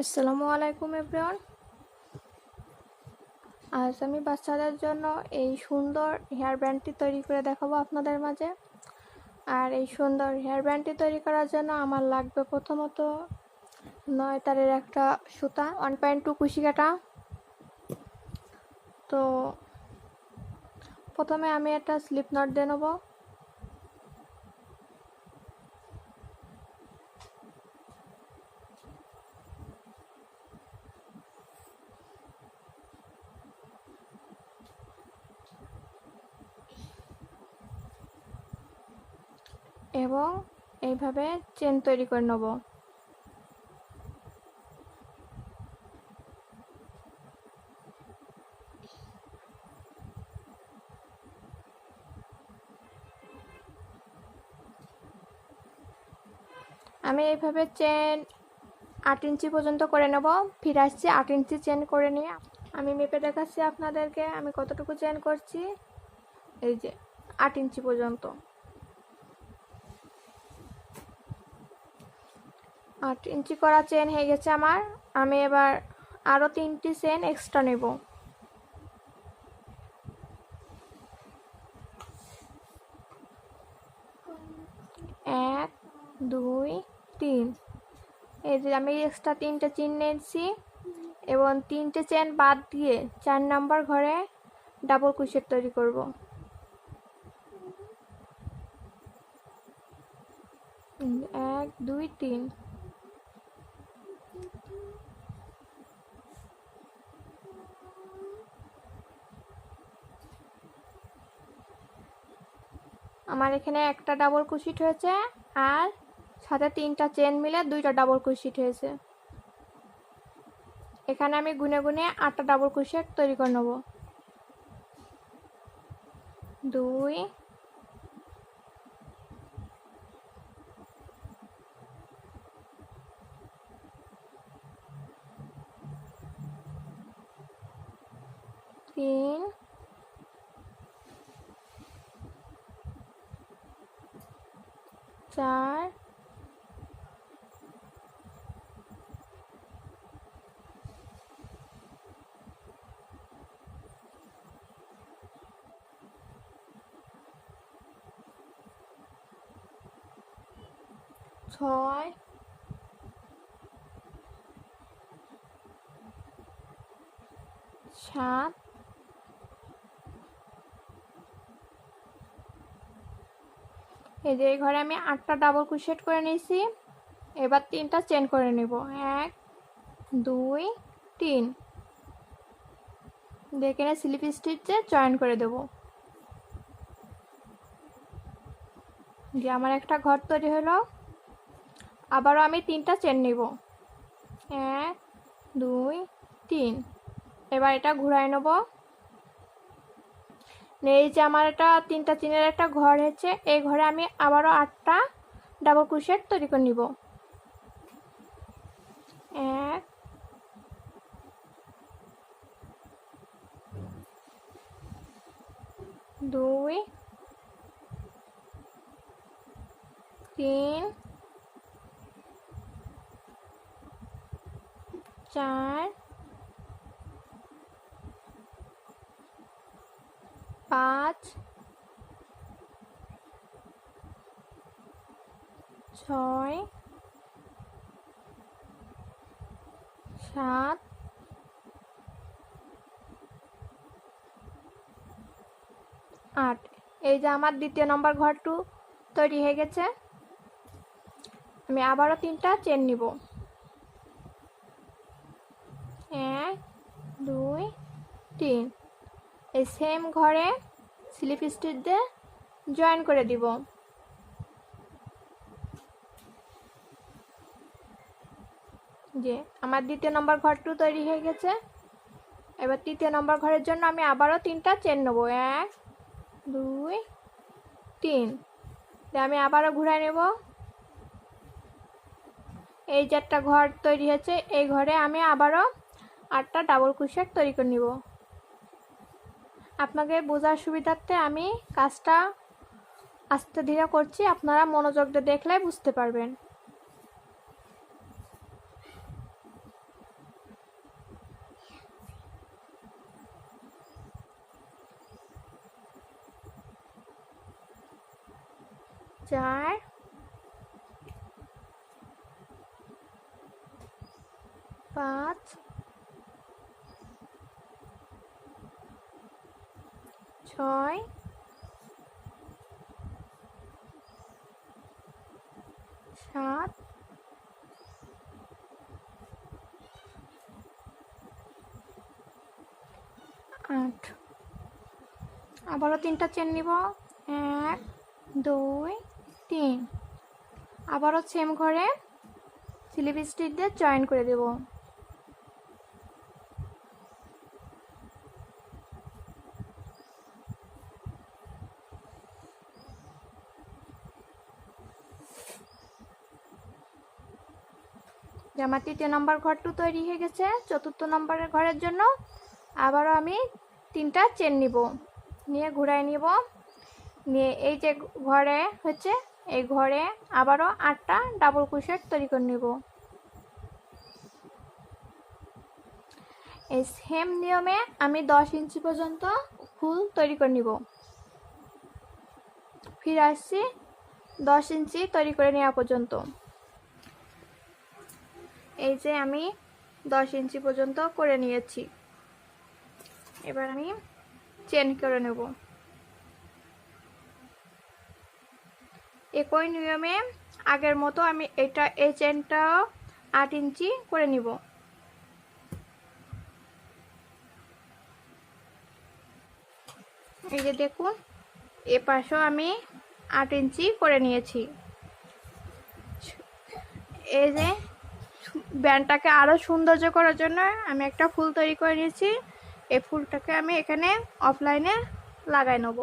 আসসালামু আলাইকুম, এভরিওয়ান। আজ আমি বাচ্চাদের জন্য এই সুন্দর হেয়ার ব্যান্ডটি তৈরি করে দেখাবো আপনাদের মাঝে। আর এই সুন্দর হেয়ার ব্যান্ডটি তৈরি করার জন্য আমার লাগবে প্রথমত নয় তারের একটা সুতা ওয়ান পয়েন্ট টু কুশি কাটা তো প্রথমে আমি একটা স্লিপ নট দিয়ে নেব। এবং এইভাবে চেন তৈরি করে নেব। আমি এইভাবে চেন আট ইঞ্চি পর্যন্ত করে নেব। ফিরে আসছি, আট ইঞ্চি চেন করে নিয়ে আমি মেপে দেখাচ্ছি আপনাদেরকে। আমি কতটুকু চেন করছি? এই যে, আট ইঞ্চি পর্যন্ত। আট ইঞ্চি করা চেন হয়ে গেছে আমার। আমি এবার আরও তিনটি চেন এক্সট্রা নেব। এক, দুই, তিন। এই যে আমি এক্সট্রা তিনটে চেন নিয়েছি এবং তিনটে চেন বাদ দিয়ে চার নাম্বার ঘরে ডাবল কুশের তৈরি করব। এক, দুই, তিন। আমার এখানে একটা ডাবল কুশিট হয়েছে আর সাথে তিনটা চেন মিলে দুইটা ডাবল কুশিট হয়েছে। এখানে আমি গুনে গুনে আটটা ডাবল কুশিট তৈরি করে নেব। দুই, তিন চার ছয় সাত এই যে এই ঘরে আমি আটটা ডাবল কুশেট করে নিয়েছি। এবার তিনটা চেন করে নেব। এক, দুই, তিন। দেখে স্লিপ স্টিচে জয়েন করে দেব। যে আমার একটা ঘর তৈরি হলো। আবারও আমি তিনটা চেন নেব। এক, দুই, তিন। এবার এটা ঘুরাই নেব। এই যে আমার একটা তিনটা চিনের একটা ঘর হয়েছে, এই ঘরে আমি আবারও আটটা ডাবল ক্রুশেট তৈরি করে নিব। এক, দুই, তিন, চার পাঁচ, ছয়, সাত, আট। এই যে আমার দ্বিতীয় নম্বর ঘরটু তৈরি হয়ে গেছে। আমি আবারও তিনটা চেন নিব। এক, দুই, তিন। এই সেম ঘরে স্লিপ স্টিচ দিয়ে জয়েন করে দিব। যে আমার দ্বিতীয় নম্বর ঘরটু তৈরি হয়ে গেছে। এবার তৃতীয় নম্বর ঘরের জন্য আমি আবারও তিনটা চেন নেব। এক, দুই, তিন। আমি আবারও ঘুরাই নেব। এই একটা ঘর তৈরি হয়েছে, এই ঘরে আমি আবারও আটটা ডাবল কুশেট তৈরি করে নিব। আপনাকে বোঝার সুবিধার্থে আমি কাজটা আস্তে ধীরে করছি। আপনারা মনোযোগ দিয়ে দেখলে বুঝতে পারবেন। চার। পাঁচ। ছয়। সাত। আট। আবারও তিনটা চেন নিব। এক, দুই, তিন। আবারও সেম ঘরে স্লিপ স্টিচ দিয়ে জয়েন করে দেব। যে আমার তৃতীয় নম্বর ঘরটু তৈরি হয়ে গেছে, চতুর্থ নম্বরের ঘরের জন্য আবারও আমি তিনটা চেন নিব। নিয়ে ঘুরাই নিব। নিয়ে এই যে ঘরে হচ্ছে, এই ঘরে আবারও আটটা ডাবল ক্রোশেট তৈরি করে নিব। এই সেম নিয়মে আমি দশ ইঞ্চি পর্যন্ত ফুল তৈরি করে নিব। ফিরে আসছি দশ ইঞ্চি তৈরি করে নেওয়া পর্যন্ত। এই যে আমি দশ ইঞ্চি পর্যন্ত করে নিয়েছি। এবার আমি চেন করে নেব। একই নিয়মে আগের মতো আমি এটা, এই চেনটা আট ইঞ্চি করে নিব। এই যে দেখুন, এ পাশেও আমি আট ইঞ্চি করে নিয়েছি। এই যে ব্যান্ডটাকে আরও সৌন্দর্য করার জন্য আমি একটা ফুল তৈরি করে নিয়েছি। এই ফুলটাকে আমি এখানে অফলাইনে লাগাই নেব।